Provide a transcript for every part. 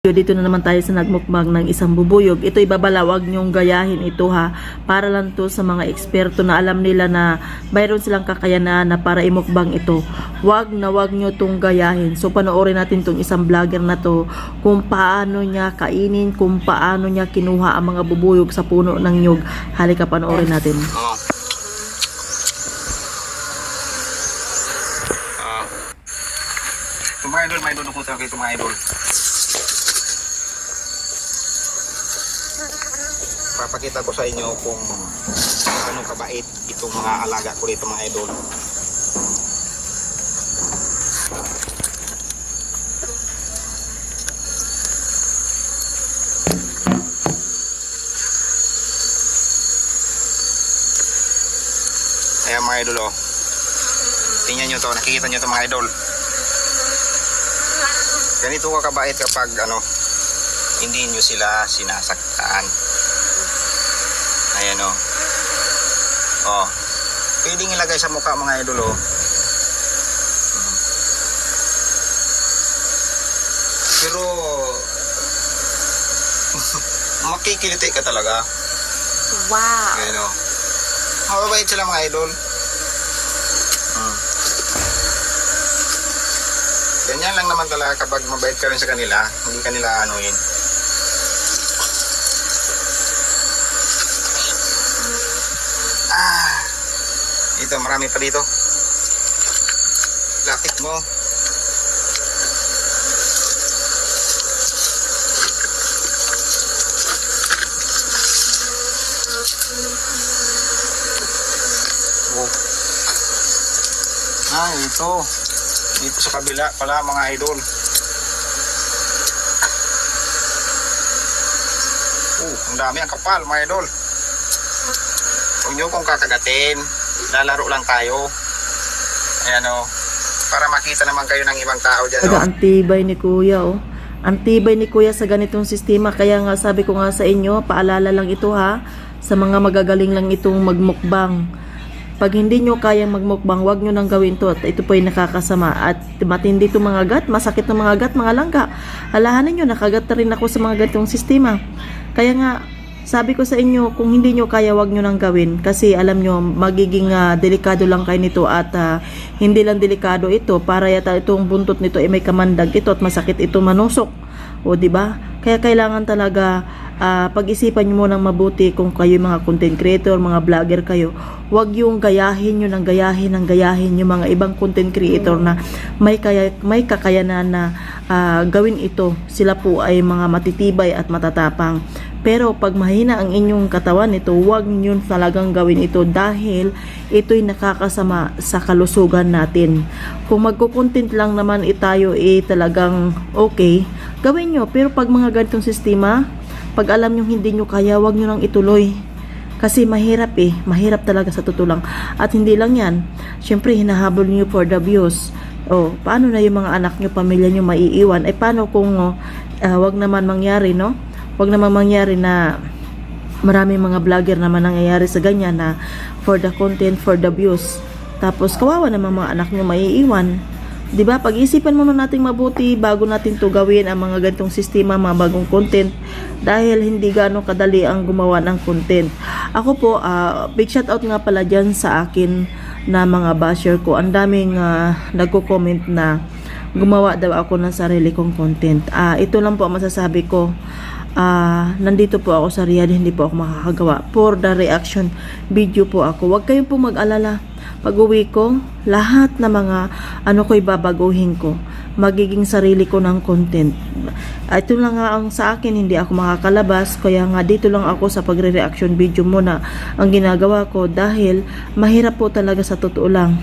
Dito na naman tayo sa nagmukbang ng isang bubuyog. Ito ibabalawag nyong gayahin ito ha. Para lang to sa mga eksperto na alam nila na mayroon silang kakayanan na para imukbang ito. Wag na wag nyo tong gayahin. So panoorin natin tong isang vlogger na to kung paano niya kainin, kung paano niya kinuha ang mga bubuyog sa puno ng nyug. Halika panoorin natin. Ah. Ito mga idol, may dudukutan kayo ito mga idol. Papakita ko sa inyo kung ano kabait itong mga alaga ko dito mga idol. Ayan mga idol oh. Tingnan nyo to, nakikita nyo to mga idol. Ganito ka kabait kapag ano, hindi nyo sila sinasaktan. Ayan oh. Oh. Pwedeng ilagay sa mukha mga idol oh. Pero makikiliti ka talaga. Wow. Ayan o. Mababait sila mga idol. Hmm. Ganyan lang naman talaga kapag mabait ka rin sa kanila, hindi kanila anuin. Ah, ito marami pa dito. Lapit mo. Oh. Ah, ito. Dito sa kabila pala mga idol. Oh, ang dami ang kapal mga idol. Huwag nyo kong kakagatin. Lalaro lang tayo. Ayan o. Para makita naman kayo ng ibang tao dyan. Talaga Oh. ang tibay ni Kuya oh. Ang tibay ni Kuya sa ganitong sistema. Kaya nga sabi ko nga sa inyo, paalala lang ito ha. Sa mga magagaling lang itong magmukbang. Pag hindi nyo kayang magmukbang, wag nyo nang gawin to at ito po ay nakakasama at matindi to mga gat, masakit ng mga gat, mga langga. Alahanin nyo, nakagat na rin ako sa mga ganitong sistema. Kaya nga, sabi ko sa inyo, kung hindi nyo kaya, wag nyo nang gawin. Kasi alam nyo, magiging ah, delikado lang kayo nito at ah, hindi lang delikado ito. Para yata itong buntot nito ay may kamandag ito at masakit ito manusok. O, di ba? Kaya kailangan talaga ah, pag-isipan nyo munang mabuti kung kayo mga content creator, mga vlogger kayo. Huwag yung gayahin nyo ng gayahin ng gayahin yung mga ibang content creator na may, kaya, may kakayanan na ah, gawin ito. Sila po ay mga matitibay at matatapang. Pero pag mahina ang inyong katawan nito, huwag nyo talagang gawin ito dahil ito'y nakakasama sa kalusugan natin. Kung magkukontent lang naman eh, tayo eh talagang okay, gawin nyo. Pero pag mga ganitong sistema, pag alam nyo hindi nyo kaya, huwag nyo nang ituloy. Kasi mahirap eh. Mahirap talaga sa totoo. At hindi lang yan. Siyempre, hinahabol nyo for the views. O, paano na yung mga anak nyo, pamilya nyo maiiwan? Eh, paano kung oh, ah, wag naman mangyari, no? Wag naman mangyari na maraming mga vlogger naman nangyayari sa ganyan na for the content, for the views. Tapos, kawawa naman mga anak nyo maiiwan. 'Di ba? Pag-isipan muna nating mabuti bago natin 'to gawin ang mga ganitong sistema, mga bagong content dahil hindi gaano kadali ang gumawa ng content. Ako po, ah, big shout out nga pala diyan sa akin na mga basher ko. Ang daming ah, nagko-comment na gumawa daw ako ng sarili kong content. Ah, ito lang po ang masasabi ko. Ah, nandito po ako sa Riyadh, hindi po ako makakagawa. For the reaction video po ako. Huwag kayong po mag-alala. Pag uwi ko, lahat na mga ano ko'y babaguhin ko. Magiging sarili ko ng content. Ah, Ito lang nga ang sa akin, hindi ako makakalabas. Kaya nga dito lang ako sa pagre-reaction video muna ang ginagawa ko dahil mahirap po talaga sa totoo lang.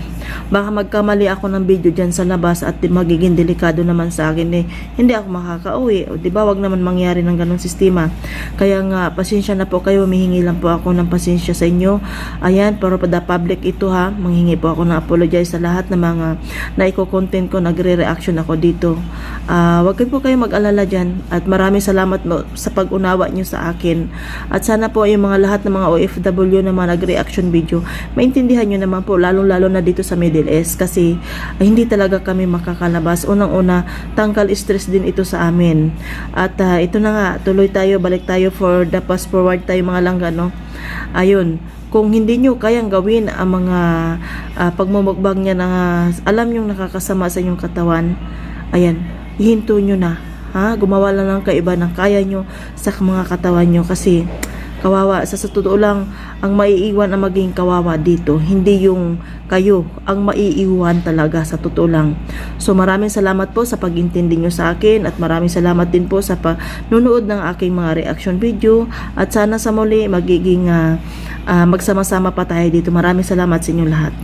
Baka magkamali ako ng video dyan sa labas at magiging delikado naman sa akin eh. Hindi ako makakauwi. O, di ba wag naman mangyari ng ganong sistema. Kaya nga, pasensya na po kayo. Humihingi lang po ako ng pasensya sa inyo. Ayan, pero pa the public ito ha. manghingi po ako ng apologize sa lahat ng mga naiko-content ko, nagre-reaction ako dito. Ah, wag po kayo mag-alala dyan at maraming salamat mo sa pag-unawa nyo sa akin. At sana po yung mga lahat ng mga OFW na mga nag-reaction video, maintindihan nyo naman po, lalong-lalo na dito sa Middle East kasi ah, hindi talaga kami makakalabas. Unang-una, tanggal stress din ito sa amin. At ah, ito na nga, tuloy tayo, balik tayo for the fast forward tayo mga langga, no? Ayun, kung hindi nyo kayang gawin ang mga uh, pagmumukbang niya na alam nyo nakakasama sa inyong katawan, ayan, ihinto nyo na. Ha? Gumawa lang ng kaiba ng kaya nyo sa mga katawan nyo kasi kawawa. Sa, sa totoo lang, ang maiiwan ang maging kawawa dito. Hindi yung kayo ang maiiwan talaga sa totoo lang. So maraming salamat po sa pag-intindi nyo sa akin at maraming salamat din po sa panunood ng aking mga reaction video at sana sa muli magiging ah, ah, magsama-sama pa tayo dito. Maraming salamat sa inyong lahat.